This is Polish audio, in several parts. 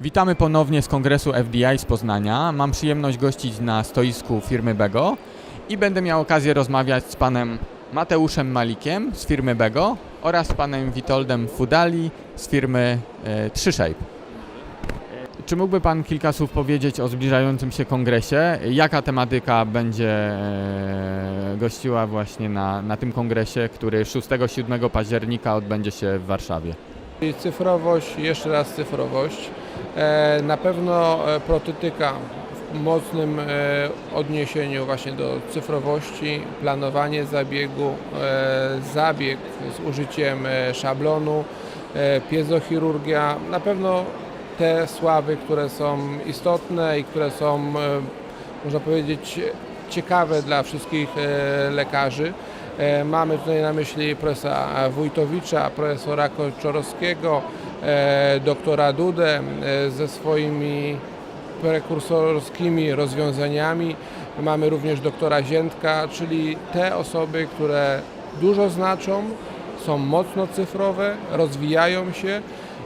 Witamy ponownie z kongresu FDI z Poznania. Mam przyjemność gościć na stoisku firmy Bego i będę miał okazję rozmawiać z panem Mateuszem Malikiem z firmy Bego oraz panem Witoldem Fudali z firmy e, 3Shape. Czy mógłby pan kilka słów powiedzieć o zbliżającym się kongresie? Jaka tematyka będzie e, gościła właśnie na, na tym kongresie, który 6-7 października odbędzie się w Warszawie? Cyfrowość, jeszcze raz cyfrowość. E, Na pewno e, prototyka w mocnym e, odniesieniu właśnie do cyfrowości, planowanie zabiegu, zabieg z użyciem szablonu, piezochirurgia. Na pewno te sławy, które są istotne i które są, można powiedzieć, ciekawe dla wszystkich lekarzy. E, Mamy tutaj na myśli profesora Wójtowicza, profesora Koczorowskiego, e, doktora Dudę e, ze swoimi prekursorskimi rozwiązaniami. Mamy również doktora Ziętka, czyli te osoby, które dużo znaczą, są mocno cyfrowe, rozwijają się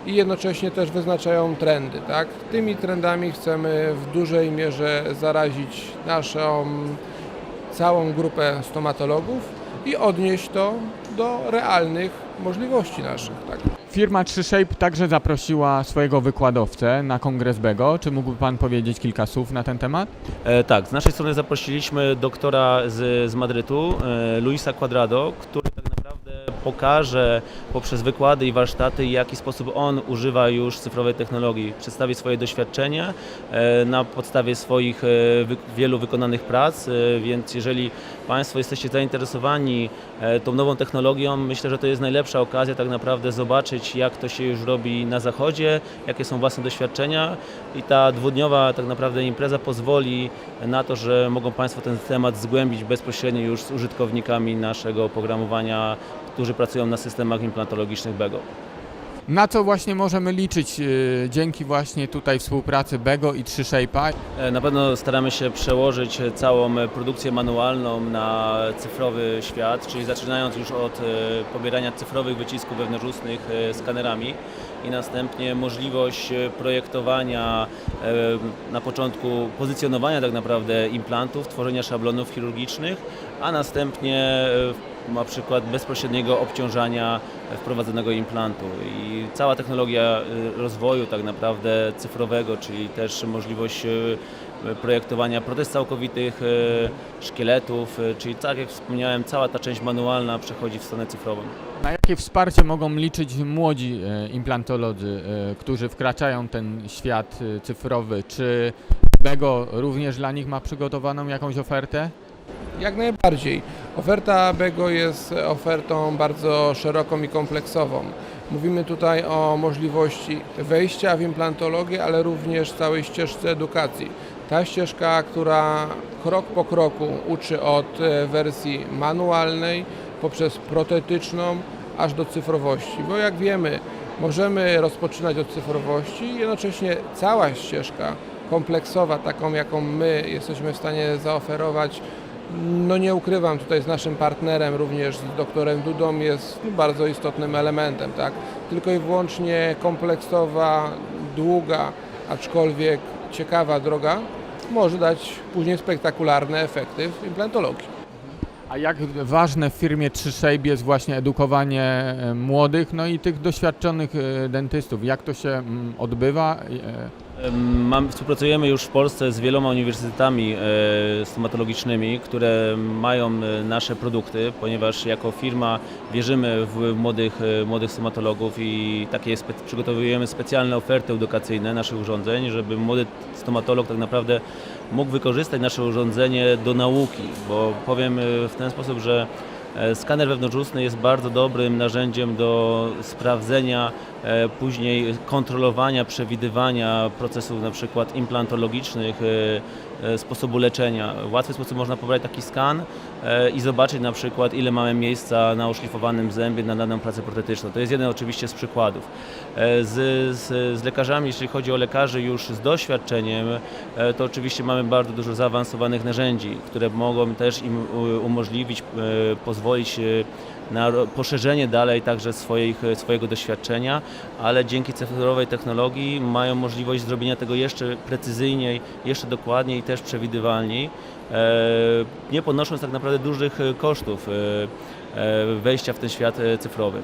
i jednocześnie też wyznaczają trendy. Tak? Tymi trendami chcemy w dużej mierze zarazić naszą całą grupę stomatologów i odnieść to do realnych możliwości naszych. Tak? Firma 3Shape także zaprosiła swojego wykładowcę na kongres Bego. Czy mógłby Pan powiedzieć kilka słów na ten temat? E, tak, z naszej strony zaprosiliśmy doktora z, z Madrytu, e, Luisa Quadrado, który pokaże poprzez wykłady i warsztaty, w jaki sposób on używa już cyfrowej technologii. Przedstawi swoje doświadczenia e, na podstawie swoich e, wielu wykonanych prac, e, więc jeżeli Państwo jesteście zainteresowani tą nową technologią, myślę, że to jest najlepsza okazja tak naprawdę zobaczyć, jak to się już robi na zachodzie, jakie są własne doświadczenia i ta dwudniowa tak naprawdę impreza pozwoli na to, że mogą Państwo ten temat zgłębić bezpośrednio już z użytkownikami naszego oprogramowania, którzy pracują na systemach implantologicznych BEGO. Na co właśnie możemy liczyć y, dzięki właśnie tutaj współpracy Bego i 3Shape'a? E, Na pewno staramy się przełożyć całą e, produkcję manualną na cyfrowy świat, czyli zaczynając już od e, pobierania cyfrowych wycisków wewnątrzustnych e, skanerami i następnie możliwość e, projektowania e, na początku pozycjonowania tak naprawdę implantów, tworzenia szablonów chirurgicznych, a następnie e, na przykład bezpośredniego obciążania wprowadzonego implantu i cała technologia y, rozwoju tak naprawdę cyfrowego, czyli też możliwość y, projektowania protez całkowitych, y, szkieletów, czyli tak jak wspomniałem, cała ta część manualna przechodzi w stronę cyfrową. Na jakie wsparcie mogą liczyć młodzi e, implantolodzy, e, którzy wkraczają w ten świat e, cyfrowy? Czy Bego również dla nich ma przygotowaną jakąś ofertę? Jak najbardziej. Oferta BEGO jest ofertą bardzo szeroką i kompleksową. Mówimy tutaj o możliwości wejścia w implantologię, ale również całej ścieżce edukacji. Ta ścieżka, która krok po kroku uczy od e, wersji manualnej poprzez protetyczną aż do cyfrowości. Bo jak wiemy, możemy rozpoczynać od cyfrowości jednocześnie cała ścieżka kompleksowa, taką jaką my jesteśmy w stanie zaoferować, no nie ukrywam, tutaj z naszym partnerem, również z doktorem Dudą, jest bardzo istotnym elementem, tak? Tylko i wyłącznie kompleksowa, długa, aczkolwiek ciekawa droga może dać później spektakularne efekty w implantologii. A jak ważne w firmie 3Shape jest właśnie edukowanie e, młodych, no i tych doświadczonych e, dentystów? Jak to się mm, odbywa? Mam, współpracujemy już w Polsce z wieloma uniwersytetami e, stomatologicznymi, które mają e, nasze produkty, ponieważ jako firma wierzymy w młodych, e, młodych stomatologów i takie spe, przygotowujemy specjalne oferty edukacyjne naszych urządzeń, żeby młody stomatolog tak naprawdę mógł wykorzystać nasze urządzenie do nauki, bo powiem w ten sposób, że Skaner wewnątrzustny jest bardzo dobrym narzędziem do sprawdzenia, e, później kontrolowania, przewidywania procesów na przykład implantologicznych, e, e, sposobu leczenia. W łatwy sposób można pobrać taki skan e, i zobaczyć na przykład ile mamy miejsca na oszlifowanym zębie na daną pracę protetyczną. To jest jeden oczywiście z przykładów. E, Z, z, z lekarzami, jeśli chodzi o lekarzy już z doświadczeniem, e, to oczywiście mamy bardzo dużo zaawansowanych narzędzi, które mogą też im umożliwić, e, pozwolić e, na poszerzenie dalej także swoich, swojego doświadczenia, ale dzięki cyfrowej technologii mają możliwość zrobienia tego jeszcze precyzyjniej, jeszcze dokładniej też przewidywalniej, e, nie ponosząc tak naprawdę dużych e, kosztów e, wejścia w ten świat cyfrowy.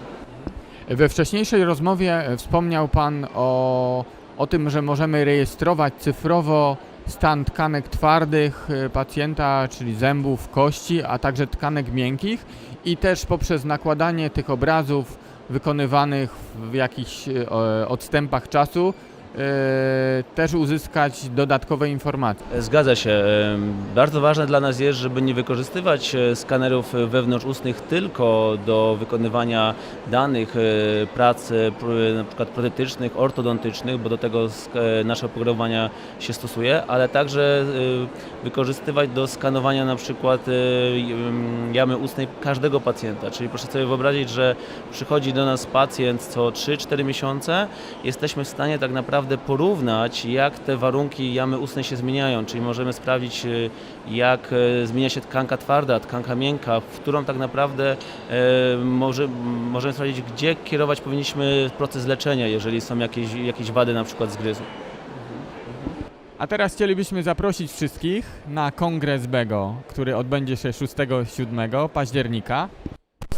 We wcześniejszej rozmowie wspomniał Pan o, o tym, że możemy rejestrować cyfrowo stan tkanek twardych pacjenta, czyli zębów, kości, a także tkanek miękkich i też poprzez nakładanie tych obrazów wykonywanych w jakichś odstępach czasu też uzyskać dodatkowe informacje. Zgadza się. Em, Bardzo ważne dla nas jest, żeby nie wykorzystywać e, skanerów wewnątrzustnych tylko do wykonywania danych prac przykład protetycznych, ortodontycznych, bo do tego nasze oprogramowania się stosuje, ale także wykorzystywać do skanowania jem, jamy ustnej każdego pacjenta. Czyli proszę sobie wyobrazić, że przychodzi do nas pacjent co 3-4 miesiące, jesteśmy w stanie tak naprawdę porównać, jak te warunki jamy ustnej się zmieniają, czyli możemy sprawdzić, y, jak e, zmienia się tkanka twarda, tkanka miękka, w którą tak naprawdę e, może, możemy sprawdzić, gdzie kierować powinniśmy proces leczenia, jeżeli są jakieś, jakieś wady na przykład zgryzu. A teraz chcielibyśmy zaprosić wszystkich na kongres BEGO, który odbędzie się 6-7 października.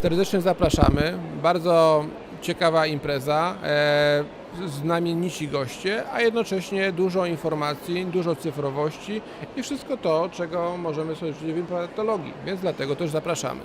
Serdecznie zapraszamy. Bardzo ciekawa impreza, e, znamienici goście, a jednocześnie dużo informacji, dużo cyfrowości i wszystko to, czego możemy sobie życzyć w implantologii, więc dlatego też zapraszamy.